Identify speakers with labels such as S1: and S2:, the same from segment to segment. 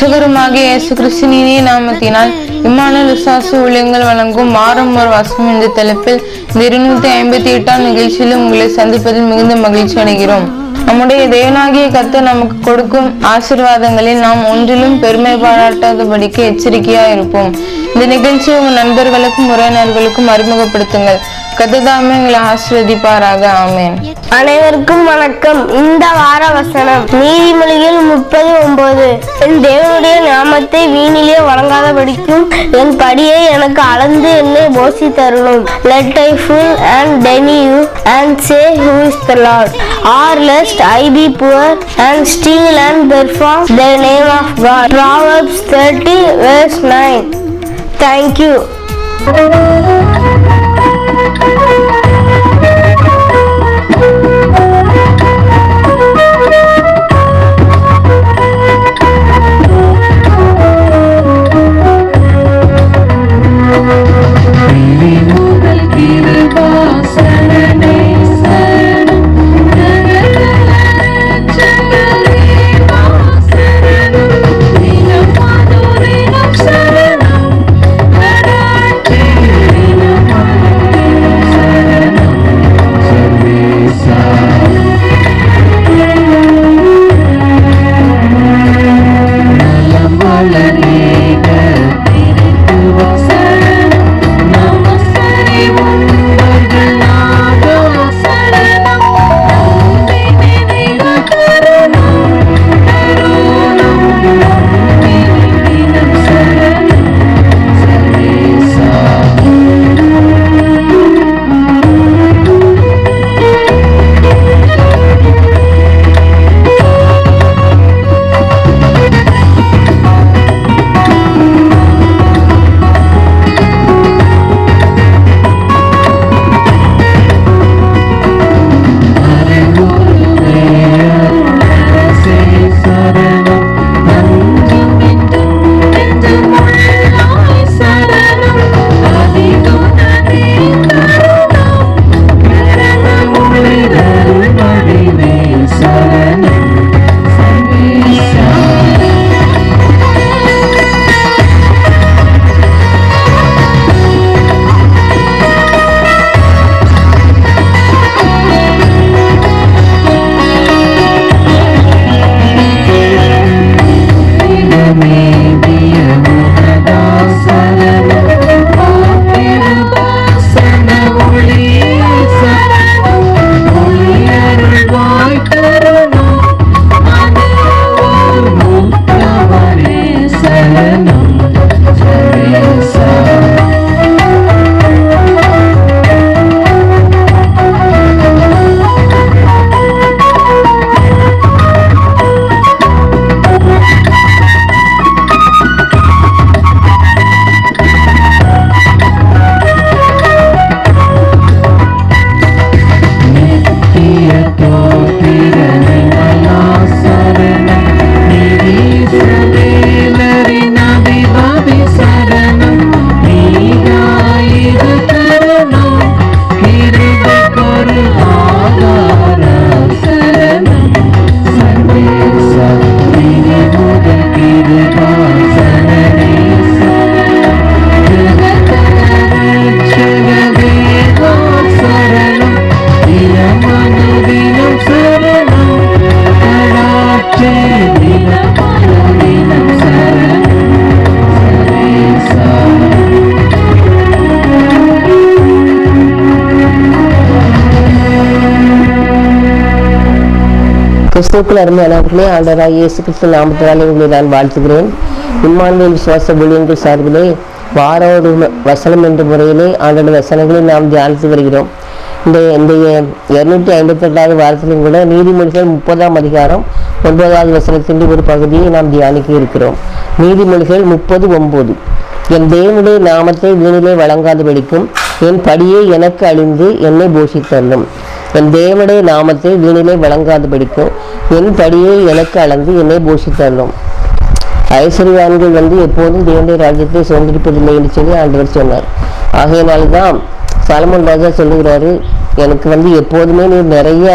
S1: கத்தரும் ரட்சகருமாகிய இயேசு கிறிஸ்தின் நாமத்தினால் இம்மானுவேல் விசுவாச ஊழியங்கள் வழங்கும் வாரம் ஒரு வசனம் என்ற தலைப்பில் இந்த இருநூத்தி ஐம்பத்தி எட்டாம் நிகழ்ச்சியிலும் உங்களை சந்திப்பதில் மிகுந்த மகிழ்ச்சி அடைகிறோம். நம்முடைய தேவனாகிய கத்தர் நமக்கு கொடுக்கும் ஆசிர்வாதங்களில் நாம் ஒன்றிலும் பெருமை பாராட்டாதபடிக்கு எச்சரிக்கையா இருப்போம். இந்த நிகழ்ச்சியை உங்கள் நண்பர்களுக்கும் உறவினர்களுக்கும் அறிமுகப்படுத்துங்கள். கத்ததாமே ஆசிரதிப்பாராக ஆமேன்.
S2: அனைவருக்கும் வணக்கம். இந்த வார வசனம் நீதிமொழிகள் முப்பது ஒன்பது என் தேவனுடைய நாமத்தை வீணிலே வழங்காதபடிக்கும் என் படியை எனக்கு அளந்து என்னை போசி தரணும் let I full and deny you and say who is the lord or lest I be poor and steal and perform the name of God Proverbs thirty verse nine thank you
S3: கிறிஸ்துக்குள் அருமையானவர்களே ஆண்டராக இயேசு கிறிஸ்து நாமத்தினாலே உங்களை நான் வாழ்த்துகிறேன். Emmanuel விசுவாச ஊழியர்கள் சார்பிலே வார ஒரு வசனம் என்ற முறையிலே ஆண்டோட வசனங்களை நாம் தியானித்து வருகிறோம். இந்த இந்த இருநூற்றி ஐம்பத்தெட்டாவது வாரத்திலும் கூட நீதிமொழிகள் முப்பதாம் அதிகாரம் ஒன்பதாவது வசனத்தின் ஒரு பகுதியை நாம் தியானிக்க இருக்கிறோம். நீதிமொழிகள் முப்பது ஒன்பது. என் தேவனுடைய நாமத்தை வீணிலே வழங்காதபடிக்கும் என் படியை எனக்கு அழிந்து என்னை போஷித்தள்ளும். என் தேவனுடைய நாமத்தை வீணிலே வழங்காதபடிக்கும் என் படியை எனக்கு அளந்து என்னை போஷித்தள்ளும் ஐஸ்வர்யான்கள் வந்து எப்போதும் தேவனுடைய ராஜ்யத்தை சுதந்திரிப்பதில்லை என்று சொல்லி ஆண்டவர் சொன்னார். ஆகையினால்தான் சாலமன் ராஜா சொல்லுகிறாரு எனக்கு வந்து எப்போதுமே நீ நிறைய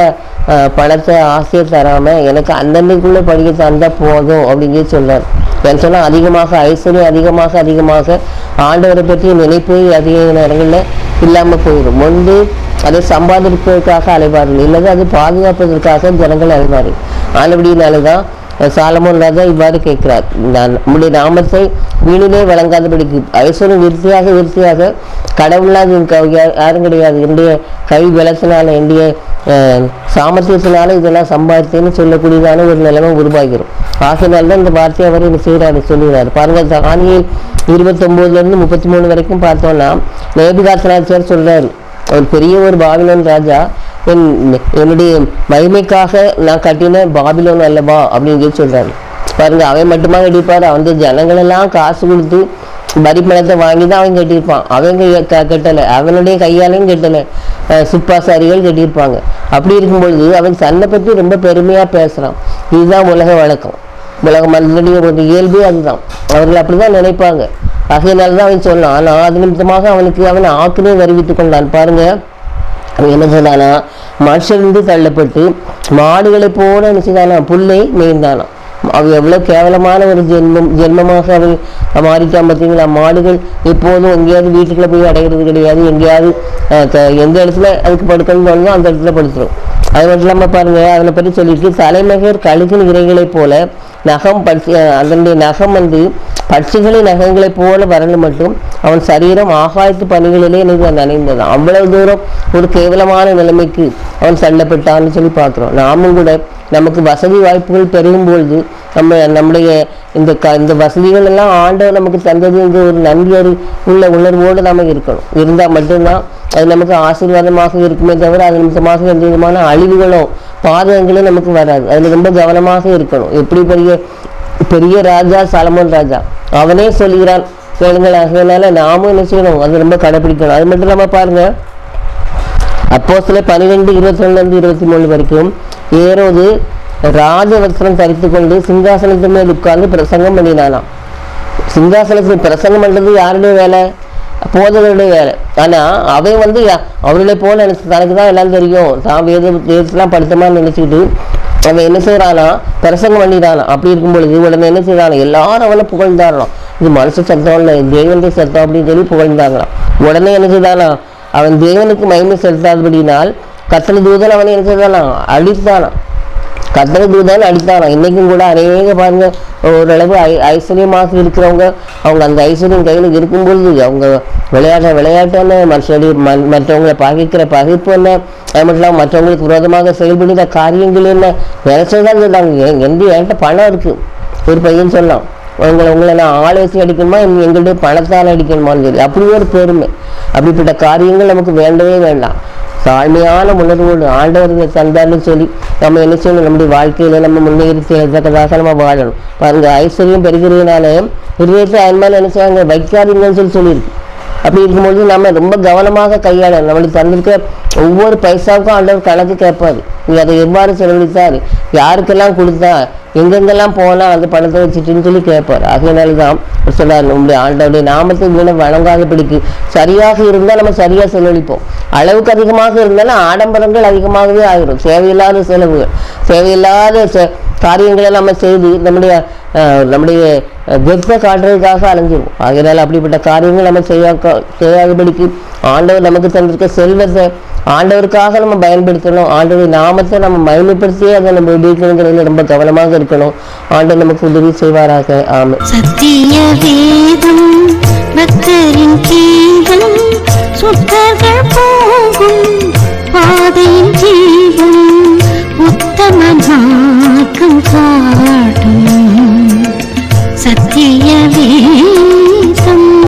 S3: பணத்தை ஆசையை தராமல் எனக்கு அந்தன்னைக்குள்ள படிக்க தந்தால் போதும் அப்படின்னு சொல்கிறார் ஏன்னு சொன்னா அதிகமாக ஐஸ்வர்யம் அதிகமாக அதிகமாக ஆண்டவரை பற்றிய நினைப்பு அதிக நேரங்களில் இல்லாம போயிடும். ஒன்று அதை சம்பாதிப்பதற்காக அலைவார்கள். இல்லது அது பாதுகாப்பதற்காக ஜனங்கள் அலைவார்கள். ஆனபடினால தான் சாலமோன் ராஜா இவ்வாறு கேட்கிறார். நான் நம்முடைய நாமத்தை வீணிலே வழங்காதபடிக்கு ஐஸ்வரம் விருத்தியாக விருத்தியாக கடவுளாக எனக்கு யாரும் கிடையாது. என்னுடைய கை பலத்தினால என்னுடைய சாமர்த்தியத்தினால இதெல்லாம் சம்பாதித்தேன்னு சொல்லக்கூடியதான ஒரு நிலைமை உருவாகிறோம் ஆகையினால தான் இந்த வார்த்தையை அவர் என்ன செய்கிறாரு சொல்லுகிறார் பாருங்கள் தானியில் இருபத்தொம்போதுலேருந்து முப்பத்தி மூணு வரைக்கும் பார்த்தோம்னா நேபிகாசனாச்சார் சொல்கிறார் ஒரு பெரிய ஒரு பாபிலோன் ராஜா. என் என்னுடைய மகிமைக்காக நான் கட்டின பாபிலோன் அல்லவா அப்படின்னு சொல்லி சொல்கிறாரு பாருங்க அவன் மட்டுமா கட்டிப்பாரு அவன் ஜனங்களெல்லாம் காசு கொடுத்து வரி பணத்தை வாங்கி தான் அவன் கட்டியிருப்பான். அவங்க கட்டலை. அவனுடைய கையாலையும் கட்டலை. சுப்பாசாரிகள் கட்டியிருப்பாங்க. அப்படி இருக்கும்பொழுது அவன் தன்னை பற்றி ரொம்ப பெருமையாக பேசுகிறான் இதுதான் உலக வழக்கம். உலக மனிதனுடைய ஒரு இயல்பே அதுதான். அவர்கள் அப்படிதான் நினைப்பாங்க. ஆகையினால தான் அவன் சொன்னான் ஆனால் அது நிமித்தமாக அவனுக்கு அவன் ஆக்கினை வருவித்துக் கொண்டான். பாருங்கள் என்ன செய்தானா மனுஷருந்து தள்ளப்பட்டு மாடுகளை போல என்ன செய்தானா புல்லை மேய்ந்தானா அவ எவ்வளோ கேவலமான ஒரு ஜென்மம் ஜென்மமாக அவன் மாறிட்டான் பார்த்தீங்களா? மாடுகள் எப்போதும் எங்கேயாவது வீட்டுக்குள்ளே போய் அடைகிறது கிடையாது. எங்கேயாவது எந்த இடத்துல அதுக்கு படுக்கணும்னு தோணுதோ அந்த இடத்துல படுத்துரும். அது மட்டும் இல்லாமல் பாருங்கள் அதனை பற்றி சொல்லிட்டு தலைநகர் கழுகின் இறைகளைப் போல நகம் பட்சி அதனுடைய நகம் வந்து பட்சிகளின் நகங்களைப் போல வரணும் மட்டும் அவன் சரீரம் ஆகாயத்து பணிகளிலே எனக்கு நனைந்தது அவ்வளவு தூரம் ஒரு கேவலமான நிலைமைக்கு அவன் தள்ளப்பட்டான்னு சொல்லி பார்க்குறோம். நாமும் கூட நமக்கு வசதி வாய்ப்புகள் பெருகும் பொழுது நம்ம நம்முடைய இந்த க இந்த வசதிகள் எல்லாம் ஆண்டவர் நமக்கு தந்ததுங்கிற ஒரு நன்றி அறி- உள்ள உணர்வோடு நம்ம இருக்கணும். இருந்தால் மட்டும்தான் அது நமக்கு ஆசீர்வாதமாக இருக்குமே தவிர அது நிமித்தமாக எந்த விதமான அழிவுகளோ பாதகங்களும் நமக்கு வராது. அதில் ரொம்ப கவனமாக இருக்கணும். எப்படி பெரிய பெரிய ராஜா? சலமோன் ராஜா. அவனே சொல்கிறான் கேளுங்கள் ஆகையினால நாமும் என்ன செய்யணும்? அது ரொம்ப கடைப்பிடிக்கணும். அது மட்டும் இல்லாமல் பாருங்கள் அப்போ சில பன்னிரெண்டு இருபத்தி இருபத்தி மூணு வரைக்கும் ஏரோது ராஜவஸ்திரம் தரித்து கொண்டு சிங்காசனத்து மேல் உட்கார்ந்து பிரசங்கம் பண்ணினானாம். சிங்காசனத்தில் பிரசங்கம் பண்ணுறது யாருடைய வேலை? போதகருடைய வேலை. ஆனால் அவன் வந்து அவர்களை போல நினைச்சு தனக்கு தான் எல்லாம் தெரியும். தான் வேத வேதத்தெல்லாம் படுத்தமான்னு நினச்சிக்கிட்டு அவன் என்ன செய்கிறானா பிரசங்கம் பண்ணிடானா அப்படி இருக்கும் பொழுது உடனே என்ன செய்கிறான் எல்லாரும் அவனை புகழ்ந்தாரலாம் இது மனுஷ சத்தம் இல்லை தேவனுடைய சத்தம் அப்படின்னு சொல்லி புகழ்ந்தாங்களாம் உடனே என்ன செய்தானா அவன் தேவனுக்கு மயிமை செலுத்தாதபடினால் கத்தனை தூதன் அவனை என்ன செய்தானா அழித்தானாம். கத்தனை தான் அடித்தாராம் இன்றைக்கும் கூட அநேக பாருங்க ஓரளவு ஐ ஐஸ்வர்யமாக இருக்கிறவங்க அவங்க அந்த ஐஸ்வர்யம் கையில் இருக்கும்பொழுது அவங்க விளையாட விளையாட்டான மற்றபடி ம- மற்றவங்களை பகைக்கிற பகைப்பு என்ன? அது மட்டும் இல்லாமல் மற்றவங்களுக்கு விரோதமாக செயல்படுகிற காரியங்கள் என்ன? நினைச்சதான் சொல்றாங்க. எங்க என்கிட்ட பணம் இருக்குது ஒரு பையன் சொல்லலாம் உங்களை உங்களை நான் ஆள் வச்சு அடிக்கணுமா எங்களுடைய பணத்தால் அடிக்கணுமான்னு சொல்லி. அப்படி ஒரு பெருமை. அப்படிப்பட்ட காரியங்கள் நமக்கு வேண்டவே வேண்டாம். தாழ்மையான உணர்வோடு ஆண்டவர் தந்தார்னு சொல்லி நம்ம என்ன செய்யணும்? நம்முடைய வாழ்க்கையில நம்ம முன்னேறி செல்லத்தக்கதாக நம்ம வாழணும். பாருங்க ஐஸ்வர்யம் பெறுகிறதுனால இதயத்தை அன்பால் என்ன செய்வாங்க? வைக்காதீங்கன்னு சொல்லி சொல்லியிருக்கு. அப்படி இருக்கும்பொழுது நம்ம ரொம்ப கவனமாக கையாளணும். நம்மளுக்கு தந்திருக்க ஒவ்வொரு பைசாவுக்கும் ஆண்டவர் கணக்கு கேட்பாரு. நீ அதை எவ்வாறு செலவழித்தார்? யாருக்கெல்லாம் கொடுத்தா? எங்கெங்கெல்லாம் போனால் அந்த பணத்தை வச்சுட்டுன்னு சொல்லி கேட்பார். அதனால தான் சொல்றாரு நம்முடைய ஆண்டவுடைய நாமத்தை வீண வணங்காதபடிக்கு சரியாக இருந்தால் நம்ம சரியாக செலவழிப்போம். அளவுக்கு அதிகமாக இருந்தாலும் ஆடம்பரங்கள் அதிகமாகவே ஆகிரும் தேவையில்லாத செலவுகள் தேவையில்லாத காரியங்களை நம்ம செய்து நம்முடைய நம்முடைய வெப்ப காட்டுறதுக்காக அலைஞ்சிருவோம் ஆகையினால் அப்படிப்பட்ட காரியங்கள் நம்ம செய்யாக்க செய்யாதபடிக்கு ஆண்டவர் நமக்கு தந்திருக்க செல்வத்தை ஆண்டவருக்காக நம்ம பயன்படுத்தணும். ஆண்டவருடைய நாமத்தை நம்ம மயமைப்படுத்தி அதை நம்ம உபயோகிக்கணுங்கிறதுல ரொம்ப கவனமாக இருக்கணும். ஆண்டவர் நமக்கு உதவி செய்வாராக. ஆமாம்
S4: சத்திய வேதம் பக்தரின் கீதம் சுத்தர்கள் போகும் பாதையின் ஜீவன் உத்தமமாக்கும்